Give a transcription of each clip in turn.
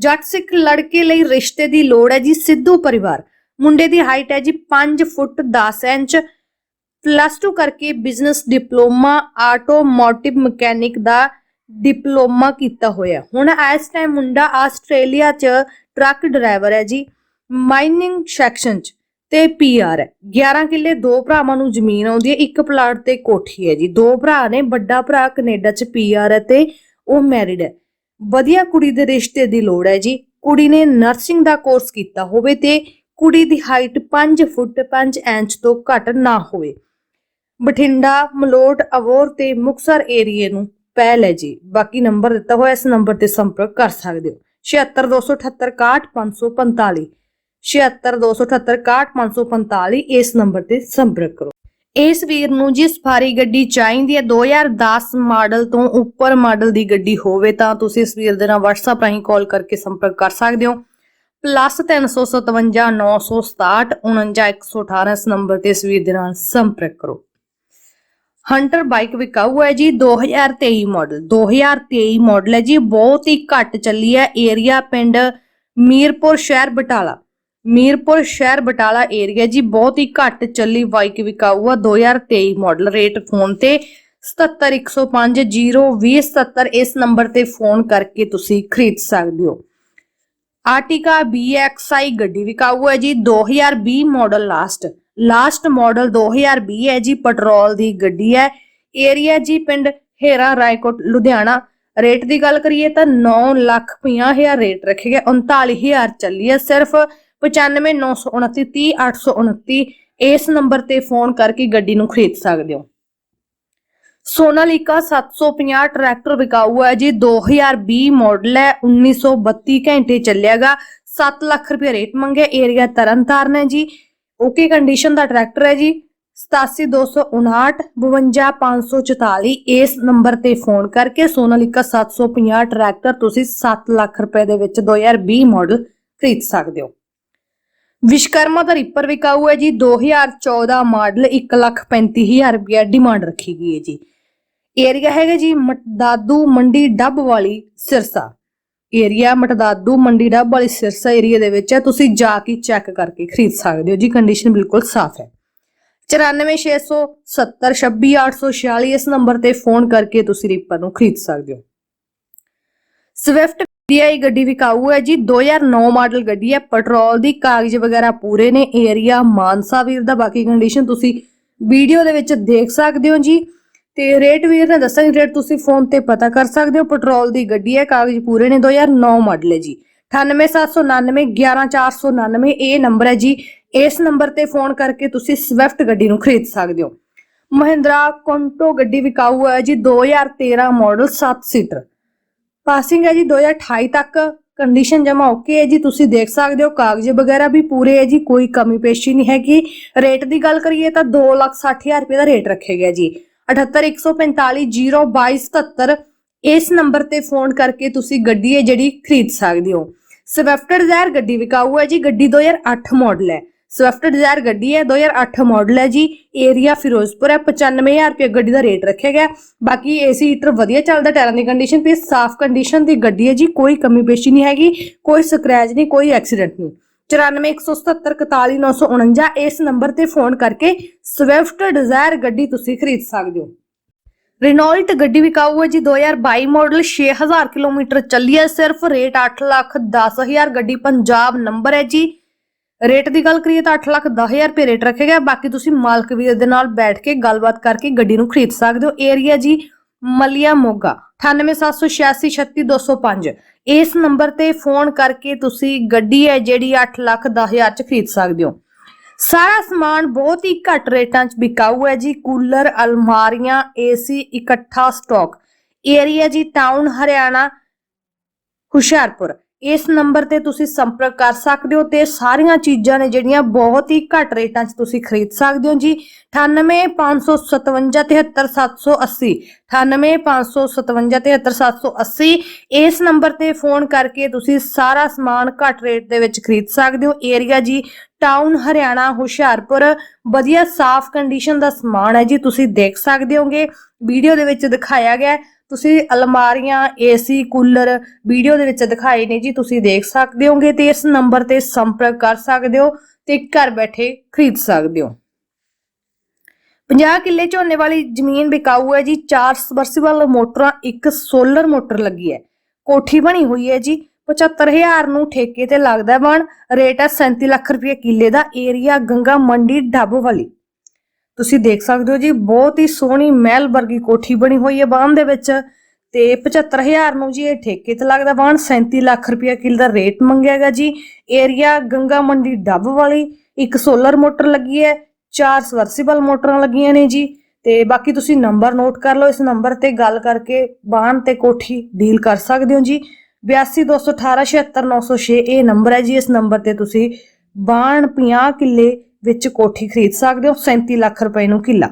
ਜੱਟ ਸਿੱਖ ਲੜਕੇ ਲਈ ਰਿਸ਼ਤੇ ਦੀ ਲੋੜ ਹੈ ਜੀ, ਸਿੱਧੂ ਪਰਿਵਾਰ। ਮੁੰਡੇ ਦੀ ਹਾਈਟ ਹੈ ਜੀ 5 ਫੁੱਟ 10 ਇੰਚ। ਪਲੱਸ 2 ਕਰਕੇ ਬਿਜ਼ਨਸ ਡਿਪਲੋਮਾ ਆਟੋਮੋਟਿਵ ਮਕੈਨਿਕ ਦਾ ਡਿਪਲੋਮਾ ਕੀਤਾ ਹੋਇਆ। ਹੁਣ ਇਸ ਟਾਈਮ ਮੁੰਡਾ ਆਸਟ੍ਰੇਲੀਆ 'ਚ ਟਰੱਕ ਡਰਾਈਵਰ ਹੈ ਜੀ ਮਾਈਨਿੰਗ ਸੈਕਸ਼ਨ 'ਚ ਤੇ ਪੀਆਰ ਹੈ। 11 ਕਿੱਲੇ ਦੋ ਭਰਾਵਾਂ ਨੂੰ ਜ਼ਮੀਨ ਆਉਂਦੀ ਹੈ, ਇੱਕ ਪਲਾਟ ਤੇ ਕੋਠੀ ਹੈ ਜੀ। ਦੋ ਭਰਾ ਨੇ, ਵੱਡਾ ਭਰਾ ਕੈਨੇਡਾ 'ਚ ਪੀਆਰ ਹੈ ਤੇ ਉਹ ਮੈਰਿਡ ਹੈ। ਵਧੀਆ ਕੁੜੀ ਦੇ ਰਿਸ਼ਤੇ ਦੀ ਲੋੜ ਹੈ ਜੀ। ਕੁੜੀ ਨੇ ਨਰਸਿੰਗ ਦਾ ਕੋਰਸ ਕੀਤਾ ਹੋਵੇ ਤੇ ਕੁੜੀ ਦੀ ਹਾਈਟ 5 ਫੁੱਟ 5 ਇੰਚ ਤੋਂ ਘੱਟ ਨਾ ਹੋਵੇ। ਬਠਿੰਡਾ, ਮਲੋਟ, ਅਵੋਰ ਤੇ ਮੁਕਸਰ ਏਰੀਏ ਨੂੰ ਪਹਿਲ ਹੈ ਜੀ। ਬਾਕੀ ਨੰਬਰ ਦਿੱਤਾ ਹੋਇਆ, ਇਸ ਨੰਬਰ ਤੇ ਸੰਪਰਕ ਕਰ ਸਕਦੇ ਹੋ। 7627861545 7627861545 ਇਸ ਨੰਬਰ ਤੇ ਸੰਪਰਕ ਕਰੋ। ਇਸ ਵੀਰ ਨੂੰ ਜਿਸ ਭਾਰੀ ਗੱਡੀ ਚਾਹੀਦੀ ਹੈ 2010 ਮਾਡਲ ਤੋਂ ਉੱਪਰ ਮਾਡਲ ਦੀ ਗੱਡੀ ਹੋਵੇ ਤਾਂ ਤੁਸੀਂ ਇਸ ਵੀਰ ਦੇ ਨਾਲ WhatsApp ਰਾਹੀਂ ਕਾਲ ਕਰਕੇ ਸੰਪਰਕ ਕਰ ਸਕਦੇ ਹੋ। ਪਲੱਸ 357 967 49118 ਇਸ ਨੰਬਰ ਤੇ ਇਸ ਵੀਰ ਦੇ ਨਾਲ ਸੰਪਰਕ ਕਰੋ। ਹੰਟਰ ਬਾਈਕ ਵਿਕਾਊ ਹੈ ਜੀ 2023 ਮਾਡਲ 2023 ਮਾਡਲ ਹੈ ਜੀ, ਬਹੁਤ ਹੀ ਘੱਟ ਚੱਲੀ ਹੈ। ਏਰੀਆ ਪਿੰਡ ਮੀਰਪੁਰ ਸ਼ਹਿਰ ਬਟਾਲਾ। ਮੀਰਪੁਰ ਸ਼ਹਿਰ ਬਟਾਲਾ ਏਰੀਆ ਜੀ ਬਹੁਤ ਹੀ ਘੱਟ ਚੱਲੀ ਬਾਈਕ ਵਿਕਾਊ ਆ। 2023 ਮਾਡਲ ਰੇਟ ਫੋਨ ਤੇ 7710502077 ਇਸ ਨੰਬਰ ਤੇ ਫੋਨ ਕਰਕੇ ਤੁਸੀਂ ਖਰੀਦ ਸਕਦੇ ਹੋ। ਆਰਟਿਕਾ BXI ਗੱਡੀ ਵਿਕਾਊ ਹੈ ਜੀ 2020 ਮਾਡਲ ਲਾਸਟ ਲਾਸਟ ਮਾਡਲ 2020 ਹੈ ਜੀ ਪੈਟਰੋਲ ਦੀ ਗੱਡੀ ਹੈ। ਏਰੀਆ ਜੀ ਪਿੰਡ ਹੇਰਾ ਰਾਏਕੋਟ, ਲੁਧਿਆਣਾ। ਰੇਟ ਦੀ ਗੱਲ ਕਰੀਏ ਤਾਂ 9 ਲੱਖ 50 ਹਜ਼ਾਰ ਰੇਟ ਰੱਖੇ ਗਏ 39000 ਚੱਲੀ ਹੈ। ਸਿਰਫ 959929 30829 ਇਸ ਨੰਬਰ ਤੇ ਫੋਨ ਕਰਕੇ ਗੱਡੀ ਨੂੰ ਖਰੀਦ ਸਕਦੇ ਹੋ। ਸੋਨਾਲੀਕਾ 750 ਟਰੈਕਟਰ ਵਿਕਾਊ ਹੈ ਜੀ 2020 ਮਾਡਲ ਹੈ 1932 ਘੰਟੇ ਚੱਲਿਆਗਾ 7 ਲੱਖ ਰੁਪਏ ਰੇਟ ਮੰਗਿਆ, ਏਰੀਆ ਤਰਨਤਾਰਨ ਹੈ ਜੀ, ਓਕੇ ਕੰਡੀਸ਼ਨ ਦਾ ਟਰੈਕਟਰ ਹੈ ਜੀ 8729 52544 ਇਸ ਨੰਬਰ ਤੇ ਫੋਨ ਕਰਕੇ ਸੋਨਾਲੀਕਾ 750 ਟਰੈਕਟਰ ਤੁਸੀਂ 7 ਲੱਖ ਰੁਪਏ ਦੇ ਵਿੱਚ 2020 ਮਾਡਲ ਖਰੀਦ ਸਕਦੇ ਹੋ। ਵਿਸ਼ਕਰਮਾ ਦਾ ਰੀਪਰ ਵਿਕਾਊ ਹੈ ਜੀ। 2014 ਮਾਡਲ 135000 ਰੁਪਏ ਡਿਮਾਂਡ ਰੱਖੀ ਗਈ ਹੈ ਜੀ। ਏਰੀਆ ਹੈਗਾ ਜੀ ਮਟਦਾਦੂ ਮੰਡੀ ਡੱਬ ਵਾਲੀ ਸਿਰਸਾ। ਏਰੀਆ ਮਟਦਾਦੂ ਮੰਡੀ ਡੱਬ ਵਾਲੀ ਸਿਰਸਾ ਏਰੀਆ ਦੇ ਵਿੱਚ ਹੈ। ਤੁਸੀਂ ਜਾ ਕੇ ਚੈੱਕ ਕਰਕੇ ਖਰੀਦ ਸਕਦੇ ਹੋ ਜੀ। ਕੰਡੀਸ਼ਨ ਬਿਲਕੁਲ ਸਾਫ਼ ਹੈ। 9467726846 ਇਸ ਨੰਬਰ ਤੇ ਫੋਨ ਕਰਕੇ ਤੁਸੀਂ ਰੀਪਰ ਨੂੰ ਖਰੀਦ ਸਕਦੇ ਹੋ। ਸਵਿਫਟ DI ਗੱਡੀ ਵਿਕਾਊ ਹੈ ਜੀ। 2009 ਮਾਡਲ ਗੱਡੀ ਹੈ। ਪੈਟਰੋਲ ਦੀ ਕਾਗਜ਼ ਵਗੈਰਾ ਪੂਰੇ ਨੇ। ਏਰੀਆ ਮਾਨਸਾ ਵੀਰ ਦਾ। ਬਾਕੀ ਕੰਡੀਸ਼ਨ ਤੁਸੀਂ ਵੀਡੀਓ ਦੇ ਵਿੱਚ ਦੇਖ ਸਕਦੇ ਹੋ ਜੀ। ਤੇ ਰੇਟ ਵੀਰ ਨੇ ਦੱਸਿਆ ਰੇਟ ਤੁਸੀਂ ਫੋਨ ਤੇ ਪਤਾ ਕਰ ਸਕਦੇ ਹੋ। ਪੈਟਰੋਲ ਦੀ ਗੱਡੀ ਹੈ। ਕਾਗਜ਼ ਪੂਰੇ ਨੇ। 2009 ਮਾਡਲ ਹੈ ਜੀ। 98799 11499 ਇਹ ਨੰਬਰ ਹੈ ਜੀ। ਇਸ ਨੰਬਰ ਤੇ ਫੋਨ ਕਰਕੇ ਤੁਸੀਂ ਸਵਿਫਟ ਗੱਡੀ ਨੂੰ ਖਰੀਦ ਸਕਦੇ ਹੋ। ਮਹਿੰਦਰਾ ਕੰਟੋ ਗੱਡੀ ਵਿਕਾਊ ਹੈ ਜੀ। 2013 ਮਾਡਲ 7 ਸੀਟਰ। ਪਾਸਿੰਗ ਹੈ ਜੀ 2028 ਤੱਕ। ਕੰਡੀਸ਼ਨ ਜਮਾ ਓਕੇ ਹੈ ਜੀ, ਤੁਸੀਂ ਦੇਖ ਸਕਦੇ ਹੋ, ਕਾਗਜ਼ ਵਗੈਰਾ ਵੀ ਪੂਰੇ ਹੈ ਜੀ, ਕੋਈ ਕਮੀ ਪੇਸ਼ੀ ਨਹੀਂ ਹੈਗੀ। ਰੇਟ ਦੀ ਗੱਲ ਕਰੀਏ ਤਾਂ 260000 ਰੁਪਏ ਦਾ ਰੇਟ ਰੱਖਿਆ ਗਿਆ ਜੀ। 7814502277 ਇਸ ਨੰਬਰ ਤੇ ਫੋਨ ਕਰਕੇ ਤੁਸੀਂ ਗੱਡੀ ਹੈ ਜਿਹੜੀ ਖਰੀਦ ਸਕਦੇ ਹੋ। ਸਵਿਫਟ ਡਿਜ਼ਾਇਰ ਗੱਡੀ ਵਿਕਾਊ ਹੈ ਜੀ, ਗੱਡੀ 2008 ਮਾਡਲ ਹੈ। ਸਵਿਫਟ ਡਿਜ਼ਾਇਰ ਗੱਡੀ ਹੈ 2008 ਮਾਡਲ ਹੈ ਜੀ। ਏਰੀਆ ਫਿਰੋਜ਼ਪੁਰ ਹੈ 95000 ਰੁਪਏ ਗੱਡੀ ਦਾ ਰੇਟ ਰੱਖਿਆ ਗਿਆ। ਬਾਕੀ ਏਸੀ ਹੀਟਰ ਵਧੀਆ ਚੱਲਦਾ ਟਾਇਰਾਂ ਦੀ ਕੰਡੀਸ਼ਨ ਤੇ ਸਾਫ਼ ਕੰਡੀਸ਼ਨ ਦੀ ਗੱਡੀ ਹੈ ਜੀ, ਕੋਈ ਕਮੀ ਪੇਸ਼ੀ ਨਹੀਂ ਹੈਗੀ, ਕੋਈ ਸਕ੍ਰੈਚ ਨਹੀਂ, ਕੋਈ ਐਕਸੀਡੈਂਟ ਨਹੀਂ। 9417744949 ਇਸ ਨੰਬਰ ਤੇ ਫੋਨ ਕਰਕੇ ਸਵਿਫਟ ਡਿਜ਼ਾਇਰ ਗੱਡੀ ਤੁਸੀਂ ਖਰੀਦ ਸਕਦੇ ਹੋ। ਰੇਨੋਲਟ ਗੱਡੀ ਵਿਕਾਊ ਹੈ ਜੀ 2022 ਮਾਡਲ 6000 ਕਿਲੋਮੀਟਰ ਚੱਲੀ ਹੈ। ਸਿਰਫ ਰੇਟ 8 ਲੱਖ 10000 ਗੱਡੀ ਪੰਜਾਬ ਨੰਬਰ ਹੈ ਜੀ। ਰੇਟ ਦੀ ਗੱਲ ਕਰੀਏ ਤਾਂ 8 ਲੱਖ 10000 ਰੁਪਏ ਰੇਟ ਰੱਖਿਆ ਗਿਆ ਬਾਕੀ ਤੁਸੀਂ ਮਾਲਕ ਵੀਰ ਦੇ ਨਾਲ ਬੈਠ ਕੇ ਗੱਲਬਾਤ ਕਰਕੇ ਗੱਡੀ ਨੂੰ ਖਰੀਦ ਸਕਦੇ ਹੋ। ਏਰੀਆ ਜੀ ਮਲਿਆ ਮੋਗਾ 9876863205 ਇਸ ਨੰਬਰ ਤੇ ਫੋਨ ਕਰਕੇ ਤੁਸੀਂ ਗੱਡੀ ਹੈ ਜਿਹੜੀ 8 ਲੱਖ 10000 ਚ ਖਰੀਦ ਸਕਦੇ ਹੋ। ਸਾਰਾ ਸਮਾਨ ਬਹੁਤ ਹੀ ਘੱਟ ਰੇਟਾਂ 'ਚ ਵਿਕਾਊ ਹੈ ਜੀ। ਕੂਲਰ, ਅਲਮਾਰੀਆਂ, ਏਸੀ ਇਕੱਠਾ ਸਟਾਕ। ਏਰੀਆ ਜੀ, ਟਾਊਨ, ਹਰਿਆਣਾ, ਹੁਸ਼ਿਆਰਪੁਰ। ਇਸ ਨੰਬਰ ਤੇ ਤੁਸੀਂ ਸੰਪਰਕ ਕਰ ਸਕਦੇ ਹੋ ਤੇ ਸਾਰੀਆਂ ਚੀਜ਼ਾਂ ਨੇ ਜਿਹੜੀਆਂ ਬਹੁਤ ਹੀ ਘੱਟ ਰੇਟਾਂ 'ਚ ਤੁਸੀਂ ਖਰੀਦ ਸਕਦੇ ਹੋ ਜੀ। 9855573780 9855573780 ਇਸ ਨੰਬਰ ਤੇ ਫੋਨ ਕਰਕੇ ਤੁਸੀਂ ਸਾਰਾ ਸਮਾਨ ਘੱਟ ਰੇਟ ਦੇ ਵਿੱਚ ਖਰੀਦ ਸਕਦੇ ਹੋ। ਏਰੀਆ ਜੀ, ਟਾਊਨ ਹਰਿਆਣਾ, ਹੁਸ਼ਿਆਰਪੁਰ, ਵਧੀਆ ਸਾਫ਼ ਕੰਡੀਸ਼ਨ ਦਾ ਸਮਾਨ ਹੈ ਜੀ, ਤੁਸੀਂ ਦੇਖ ਸਕਦੇ ਹੋਗੇ। ਵੀਡੀਓ ਦੇ ਵਿੱਚ ਦਿਖਾਇਆ ਗਿਆ ਤੁਸੀਂ ਅਲਮਾਰੀਆਂ ਏਸੀ ਕੂਲਰ ਵੀਡੀਓ ਦੇ ਵਿੱਚ ਦਿਖਾਏ ਨੇ ਜੀ, ਤੁਸੀਂ ਦੇਖ ਸਕਦੇ ਹੋਗੇ ਤੇ ਇਸ ਨੰਬਰ ਤੇ ਸੰਪਰਕ ਕਰ ਸਕਦੇ ਹੋ ਤੇ ਘਰ ਬੈਠੇ ਖਰੀਦ ਸਕਦੇ ਹੋ। 50 ਕਿੱਲੇ ਝੋਨੇ ਵਾਲੀ ਜ਼ਮੀਨ ਵਿਕਾਊ ਹੈ ਜੀ, ਚਾਰ ਸਬਰਸੀਬਲ ਮੋਟਰਾਂ, ਇੱਕ ਸੋਲਰ ਮੋਟਰ ਲੱਗੀ ਹੈ। ਕੋਠੀ ਬਣੀ ਹੋਈ ਹੈ ਜੀ 75000 ਨੂੰ ਠੇਕੇ ਤੇ ਲੱਗਦਾ ਬਣ, ਰੇਟ ਹੈ 37 ਲੱਖ ਰੁਪਏ ਕਿੱਲੇ ਦਾ ਏਰੀਆ, ਗੰਗਾ ਮੰਡੀ, ਡੱਬ ਵਾਲੀ। ਤੁਸੀਂ ਦੇਖ ਸਕਦੇ ਹੋ ਜੀ, ਬਹੁਤ ਹੀ ਸੋਹਣੀ ਮਹਿਲ ਵਰਗੀ ਕੋਠੀ ਬਣੀ ਹੋਈ ਹੈ ਬਾਣ ਦੇ ਵਿੱਚ ਤੇ 75000 ਨੂੰ ਜੀ ਇਹ ਠੇਕੇ ਤੇ ਲੱਗਦਾ ਬਾਣ 37 ਲੱਖ ਰੁਪਇਆ ਕਿੱਲੇ ਦਾ ਰੇਟ ਮੰਗਿਆਗਾ ਜੀ। ਏਰੀਆ ਗੰਗਾ ਮੰਡੀ ਡੱਬ ਵਾਲੀ, ਇੱਕ ਸੋਲਰ ਮੋਟਰ ਲੱਗੀ ਹੈ, ਚਾਰ ਸਵਰਸੀਬਲ ਮੋਟਰਾਂ ਲੱਗੀਆਂ ਨੇ ਜੀ ਤੇ ਬਾਕੀ ਤੁਸੀਂ ਨੰਬਰ ਨੋਟ ਕਰ ਲਓ, ਇਸ ਨੰਬਰ ਤੇ ਗੱਲ ਕਰਕੇ ਬਾਣ ਤੇ ਕੋਠੀ ਡੀਲ ਕਰ ਸਕਦੇ ਹੋ ਜੀ। 8221876906 ਇਹ ਨੰਬਰ ਹੈ ਜੀ, ਇਸ ਨੰਬਰ ਤੇ ਤੁਸੀਂ ਬਾਣ 50 ਕਿੱਲੇ ਵਿੱਚ ਕੋਠੀ ਖਰੀਦ ਸਕਦੇ ਹੋ 37 ਲੱਖ ਰੁਪਏ ਨੂੰ ਕਿੱਲਾ।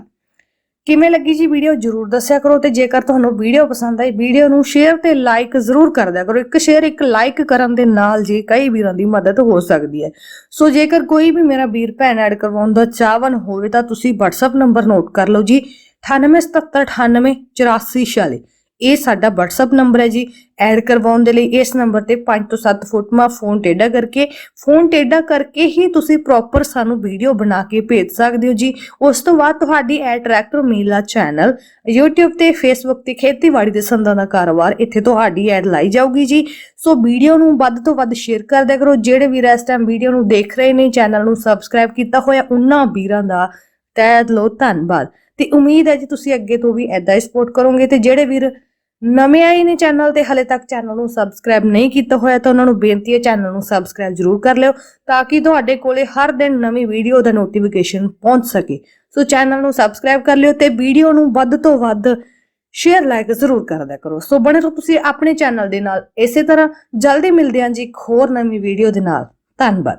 ਕਿਵੇਂ ਲੱਗੀ ਜੀ ਵੀਡੀਓ? ਜਰੂਰ ਦੱਸਿਆ ਕਰੋ ਤੇ ਜੇਕਰ ਤੁਹਾਨੂੰ ਵੀਡੀਓ ਪਸੰਦ ਆਈ, ਵੀਡੀਓ ਨੂੰ ਸ਼ੇਅਰ ਤੇ ਲਾਈਕ ਜ਼ਰੂਰ ਕਰ ਦਿਆ ਕਰੋ। ਇੱਕ ਸ਼ੇਅਰ, ਇੱਕ ਲਾਈਕ ਕਰਨ ਦੇ ਨਾਲ ਜੀ ਕਈ ਵੀਰਾਂ ਦੀ ਮਦਦ ਹੋ ਸਕਦੀ ਹੈ। ਸੋ ਜੇਕਰ ਕੋਈ ਵੀ ਮੇਰਾ ਵੀਰ ਭੈਣ ਐਡ ਕਰਵਾਉਣ ਦਾ ਚਾਹਵਨ ਹੋਵੇ ਤਾਂ ਤੁਸੀਂ WhatsApp ਨੰਬਰ ਨੋਟ ਕਰ ਲਓ ਜੀ 9877988446 ਇਹ ਸਾਡਾ WhatsApp ਨੰਬਰ ਹੈ ਜੀ। ਐਡ ਕਰਵਾਉਣ ਦੇ ਲਈ ਇਸ ਨੰਬਰ ਤੇ 5 ਤੋਂ 7 ਫੁੱਟ ਫੋਨ ਟੇਡਾ ਕਰਕੇ ਫੋਨ ਟੇਡਾ ਕਰਕੇ ਹੀ ਤੁਸੀਂ ਪ੍ਰੋਪਰ ਸਾਨੂੰ ਵੀਡੀਓ ਬਣਾ ਕੇ ਭੇਜ ਸਕਦੇ ਹੋ ਜੀ। ਉਸ ਤੋਂ ਬਾਅਦ ਤੁਹਾਡੀ ad tractor Mela channel YouTube ਤੇ Facebook ਤੇ ਖੇਤੀਬਾੜੀ ਦੇ ਸੰਦਾਂ ਦਾ ਕਾਰੋਬਾਰ, ਇੱਥੇ ਤੁਹਾਡੀ ਐਡ ਲਾਈ ਜਾਊਗੀ ਜੀ। ਸੋ ਵੀਡੀਓ ਨੂੰ ਵੱਧ ਤੋਂ ਵੱਧ ਸ਼ੇਅਰ ਕਰਦਿਆ ਕਰੋ। ਜਿਹੜੇ ਵੀਰ ਇਸ ਟਾਈਮ ਵੀਡੀਓ ਨੂੰ ਦੇਖ ਰਹੇ ਨੇ ਚੈਨਲ ਨੂੰ ਸਬਸਕ੍ਰਾਈਬ ਕੀਤਾ ਹੋਇਆ, ਉਹਨਾਂ ਵੀਰਾਂ ਦਾ ਤਹਿ ਦਿਲੋਂ ਧੰਨਵਾਦ। ਤੇ ਉਮੀਦ ਹੈ ਜੀ, ਤੁਸੀਂ ਅੱਗੇ ਤੋਂ ਵੀ ਐਦਾਂ ਹੀ ਸਪੋਰਟ ਕਰੋਗੇ। ਤੇ ਜਿਹੜੇ ਵੀਰ ਨਵੇਂ ਆਏ ਨੇ ਚੈਨਲ ਤੇ, ਹਲੇ ਤੱਕ ਚੈਨਲ ਨੂੰ ਸਬਸਕ੍ਰਾਈਬ ਨਹੀਂ ਕੀਤਾ ਹੋਇਆ ਤਾਂ ਉਹਨਾਂ ਨੂੰ ਬੇਨਤੀ ਹੈ ਚੈਨਲ ਨੂੰ ਸਬਸਕ੍ਰਾਈਬ ਜ਼ਰੂਰ ਕਰ ਲਿਓ ਤਾਂ ਕਿ ਤੁਹਾਡੇ ਕੋਲੇ ਹਰ ਦਿਨ ਨਵੀਂ ਵੀਡੀਓ ਦਾ ਨੋਟੀਫਿਕੇਸ਼ਨ ਪਹੁੰਚ ਸਕੇ। ਸੋ ਚੈਨਲ ਨੂੰ ਸਬਸਕ੍ਰਾਈਬ ਕਰ ਲਿਓ ਤੇ ਵੀਡੀਓ ਨੂੰ ਵੱਧ ਤੋਂ ਵੱਧ ਸ਼ੇਅਰ ਲਾਈਕ ਜ਼ਰੂਰ ਕਰ ਕਰੋ। ਸੋ ਬਣੇ ਰਹੋ ਤੁਸੀਂ ਆਪਣੇ ਚੈਨਲ ਦੇ ਨਾਲ। ਇਸੇ ਤਰ੍ਹਾਂ ਜਲਦੀ ਮਿਲਦੇ ਹਾਂ ਜੀ ਇੱਕ ਹੋਰ ਨਵੀਂ ਵੀਡੀਓ ਦੇ ਨਾਲ। ਧੰਨਵਾਦ।